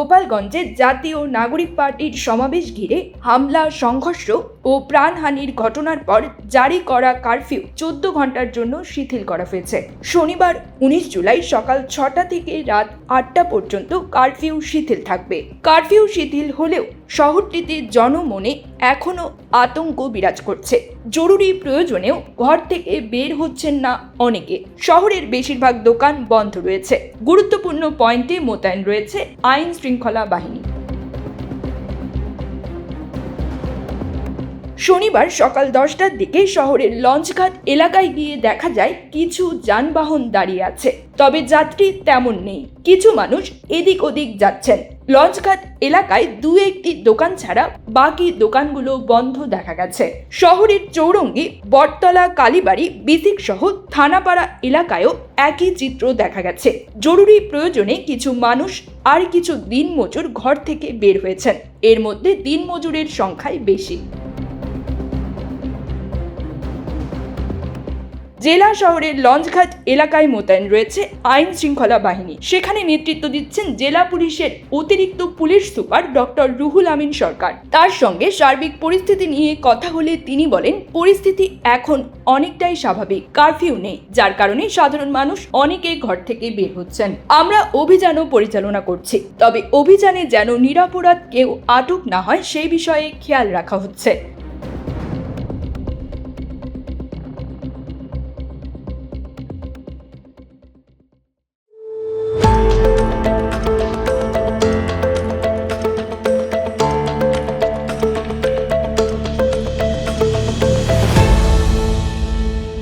গোপালগঞ্জে জাতীয় নাগরিক পার্টির সমাবেশ ঘিরে হামলা, সংঘর্ষ ও প্রাণহানির ঘটনার পর জারি করা কারফিউ চোদ্দ ঘণ্টার জন্য শিথিল করা হয়েছে। শনিবার উনিশ জুলাই সকাল ছটা থেকে রাত আটটা পর্যন্ত কারফিউ শিথিল থাকবে। কারফিউ শিথিল হলেও শহরটিতে জনমনে এখনও আতঙ্ক বিরাজ করছে। জরুরি প্রয়োজনেও ঘর থেকে বের হচ্ছেন না অনেকে। শহরের বেশিরভাগ দোকান বন্ধ রয়েছে। গুরুত্বপূর্ণ পয়েন্টে মোতায়েন রয়েছে আইন শৃঙ্খলা বাহিনী। শনিবার সকাল দশটার দিকে শহরের লঞ্চঘাট এলাকায় গিয়ে দেখা যায় কিছু যানবাহন দাঁড়িয়ে আছে। তবে যাত্রী তেমন নেই। কিছু মানুষ এদিক ওদিক যাচ্ছেন। লঞ্চঘাট এলাকায় দু একটি দোকান ছাড়া বাকি দোকানগুলো বন্ধ দেখা গেছে। শহরের চৌরঙ্গি, বটতলা, কালীবাড়ি, বিসিক সহ থানাপাড়া এলাকায়ও একই চিত্র দেখা গেছে। জরুরি প্রয়োজনে কিছু মানুষ আর কিছু দিনমজুর ঘর থেকে বের হয়েছেন। এর মধ্যে দিনমজুরের সংখ্যাই বেশি। জেলা শহরের লঞ্চঘাট এলাকায় মোতায়েন রয়েছে আইন শৃঙ্খলা বাহিনী। সেখানে নেতৃত্ব দিচ্ছেন জেলা পুলিশের অতিরিক্ত police super doctor Ruhul Amin Sarkar. তার সঙ্গে সার্বিক পরিস্থিতি নিয়ে কথা হলে তিনি বলেন, পরিস্থিতি এখন অনেকটাই স্বাভাবিক, কারফিউ নেই, যার কারণে সাধারণ মানুষ অনেকে ঘর থেকে বের হচ্ছেন। আমরা অভিযানও পরিচালনা করছি, তবে অভিযানে যেন নিরাপরাধ কেউ আটক না হয়, সেই বিষয়ে খেয়াল রাখা হচ্ছে।